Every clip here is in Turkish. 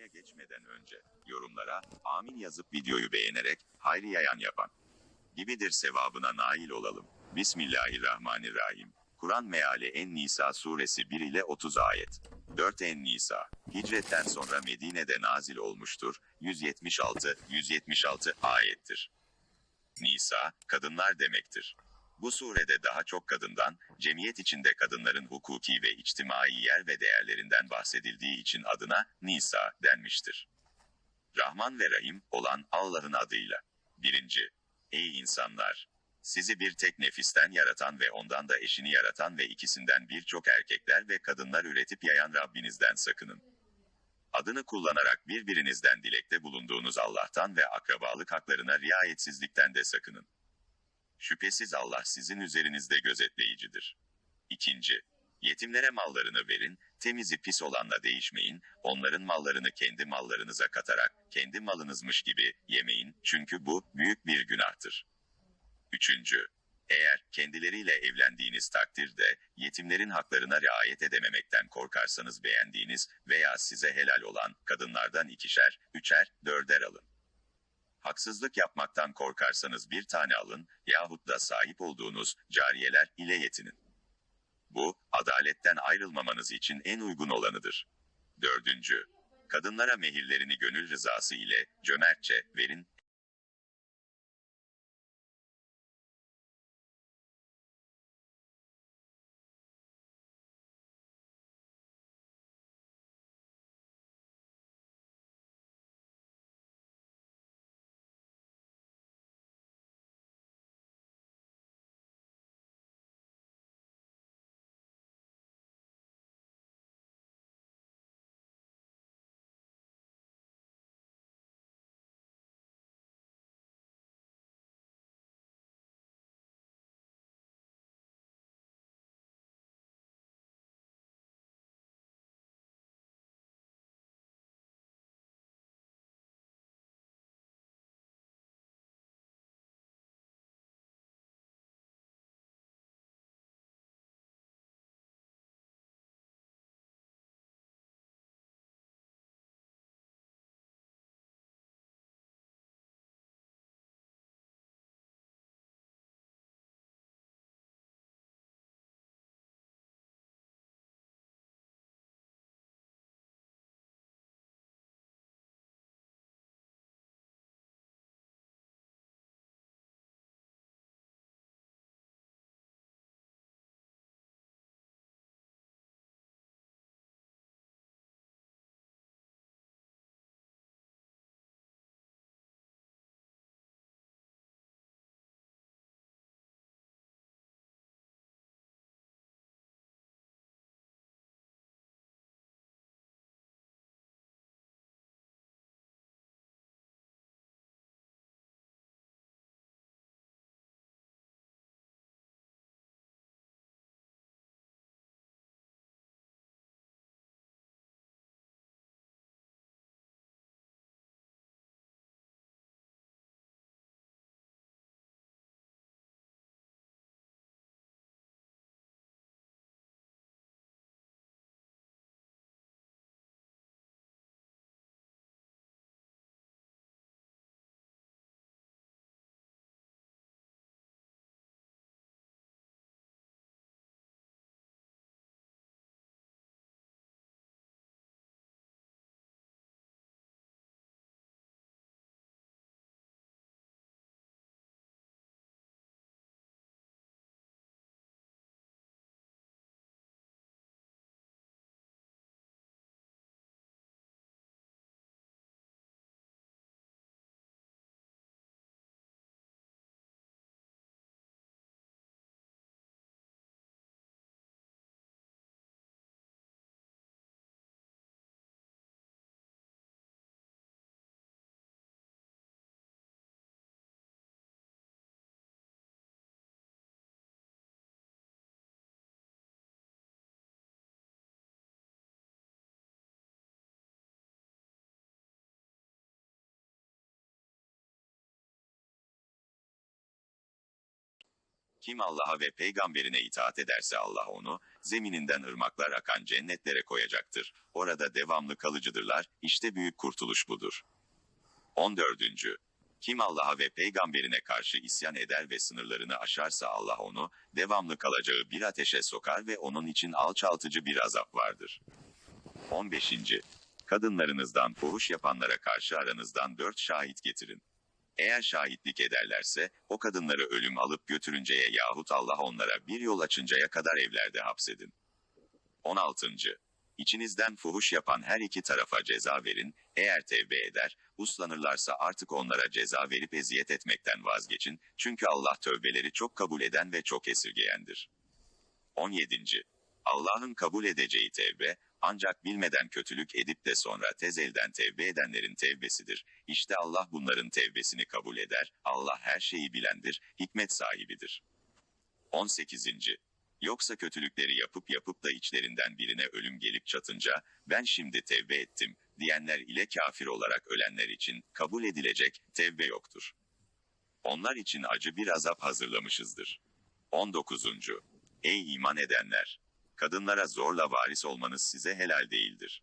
Duaya geçmeden önce, yorumlara, amin yazıp videoyu beğenerek, hayri yayan yapan gibidir sevabına nail olalım. Bismillahirrahmanirrahim. Kur'an meali En-Nisa suresi 1 ile 30 ayet. 4 En-Nisa. Hicretten sonra Medine'de nazil olmuştur. 176-176 ayettir. Nisa, kadınlar demektir. Bu surede daha çok kadından, cemiyet içinde kadınların hukuki ve içtimai yer ve değerlerinden bahsedildiği için adına Nisa denmiştir. Rahman ve Rahim olan Allah'ın adıyla. 1. Ey insanlar! Sizi bir tek nefisten yaratan ve ondan da eşini yaratan ve ikisinden birçok erkekler ve kadınlar üretip yayan Rabbinizden sakının. Adını kullanarak birbirinizden dilekte bulunduğunuz Allah'tan ve akrabalık haklarına riayetsizlikten de sakının. Şüphesiz Allah sizin üzerinizde gözetleyicidir. İkinci, yetimlere mallarını verin, temizi pis olanla değişmeyin, onların mallarını kendi mallarınıza katarak, kendi malınızmış gibi yemeyin, çünkü bu, büyük bir günahtır. Üçüncü, eğer kendileriyle evlendiğiniz takdirde, yetimlerin haklarına riayet edememekten korkarsanız beğendiğiniz veya size helal olan kadınlardan ikişer, üçer, dörder alın. Haksızlık yapmaktan korkarsanız bir tane alın, yahut da sahip olduğunuz cariyeler ile yetinin. Bu, adaletten ayrılmamanız için en uygun olanıdır. Dördüncü, kadınlara mehirlerini gönül rızası ile cömertçe verin, Kim Allah'a ve peygamberine itaat ederse Allah onu, zemininden ırmaklar akan cennetlere koyacaktır. Orada devamlı kalıcıdırlar, işte büyük kurtuluş budur. 14. Kim Allah'a ve peygamberine karşı isyan eder ve sınırlarını aşarsa Allah onu, devamlı kalacağı bir ateşe sokar ve onun için alçaltıcı bir azap vardır. 15. Kadınlarınızdan fuhuş yapanlara karşı aranızdan dört şahit getirin. Eğer şahitlik ederlerse, o kadınları ölüm alıp götürünceye yahut Allah onlara bir yol açıncaya kadar evlerde hapsedin. 16. İçinizden fuhuş yapan her iki tarafa ceza verin, eğer tevbe eder, uslanırlarsa artık onlara ceza verip eziyet etmekten vazgeçin, çünkü Allah tövbeleri çok kabul eden ve çok esirgeyendir. 17. Allah'ın kabul edeceği tevbe, ancak bilmeden kötülük edip de sonra tez elden tevbe edenlerin tevbesidir. İşte Allah bunların tevbesini kabul eder, Allah her şeyi bilendir, hikmet sahibidir. 18. Yoksa kötülükleri yapıp yapıp da içlerinden birine ölüm gelip çatınca, ben şimdi tevbe ettim, diyenler ile kafir olarak ölenler için kabul edilecek tevbe yoktur. Onlar için acı bir azap hazırlamışızdır. 19. Ey iman edenler! Kadınlara zorla varis olmanız size helal değildir.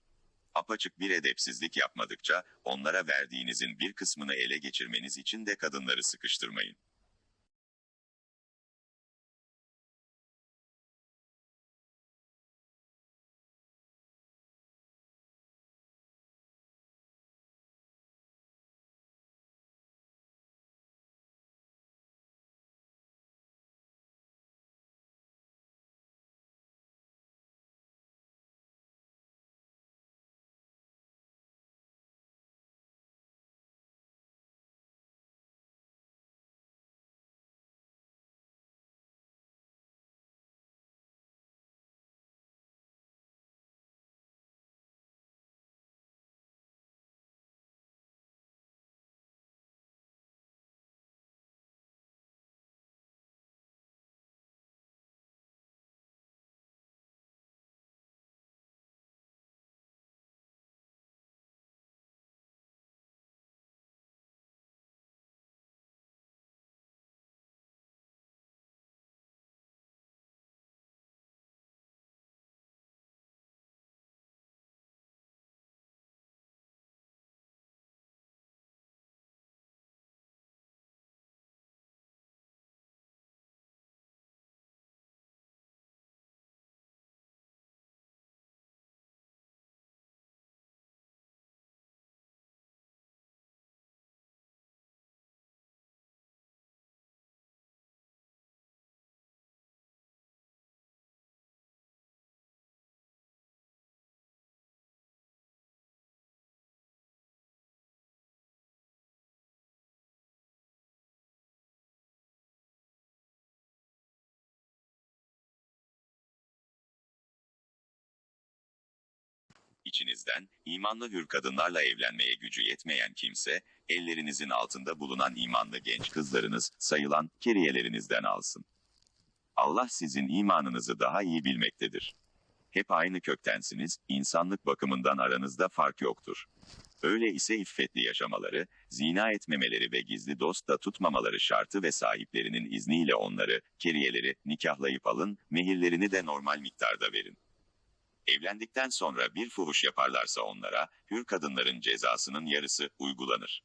Apaçık bir edepsizlik yapmadıkça, onlara verdiğinizin bir kısmını ele geçirmeniz için de kadınları sıkıştırmayın. İçinizden, imanlı hür kadınlarla evlenmeye gücü yetmeyen kimse, ellerinizin altında bulunan imanlı genç kızlarınız, sayılan keriyelerinizden alsın. Allah sizin imanınızı daha iyi bilmektedir. Hep aynı köktensiniz, insanlık bakımından aranızda fark yoktur. Öyle ise iffetli yaşamaları, zina etmemeleri ve gizli dost da tutmamaları şartı ve sahiplerinin izniyle onları, keriyeleri, nikahlayıp alın, mehirlerini de normal miktarda verin. Evlendikten sonra bir fuhuş yaparlarsa onlara, hür kadınların cezasının yarısı uygulanır.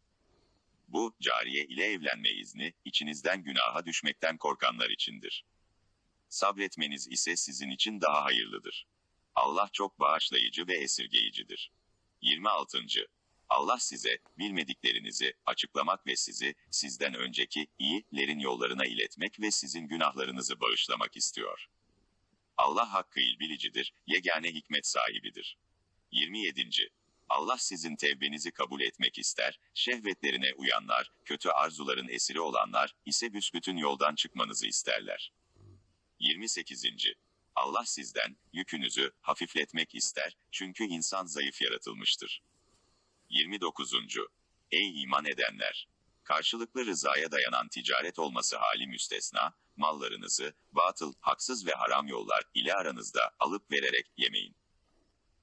Bu, cariye ile evlenme izni, içinizden günaha düşmekten korkanlar içindir. Sabretmeniz ise sizin için daha hayırlıdır. Allah çok bağışlayıcı ve esirgeyicidir. 26. Allah size, bilmediklerinizi, açıklamak ve sizi, sizden önceki, iyilerin yollarına iletmek ve sizin günahlarınızı bağışlamak istiyor. Allah hakkı bilicidir, yegane hikmet sahibidir. 27. Allah sizin tevbenizi kabul etmek ister, şehvetlerine uyanlar, kötü arzuların esiri olanlar, ise büsbütün yoldan çıkmanızı isterler. 28. Allah sizden, yükünüzü, hafifletmek ister, çünkü insan zayıf yaratılmıştır. 29. Ey iman edenler! Karşılıklı rızaya dayanan ticaret olması hali müstesna, mallarınızı, batıl, haksız ve haram yollar ile aranızda alıp vererek yemeyin.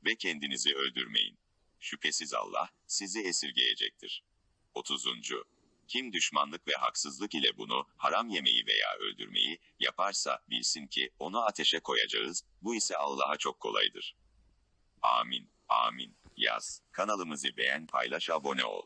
Ve kendinizi öldürmeyin. Şüphesiz Allah, sizi esirgeyecektir. 30. Kim düşmanlık ve haksızlık ile bunu, haram yemeyi veya öldürmeyi yaparsa bilsin ki onu ateşe koyacağız, bu ise Allah'a çok kolaydır. Amin, amin, yaz. Kanalımızı beğen, paylaş, abone ol.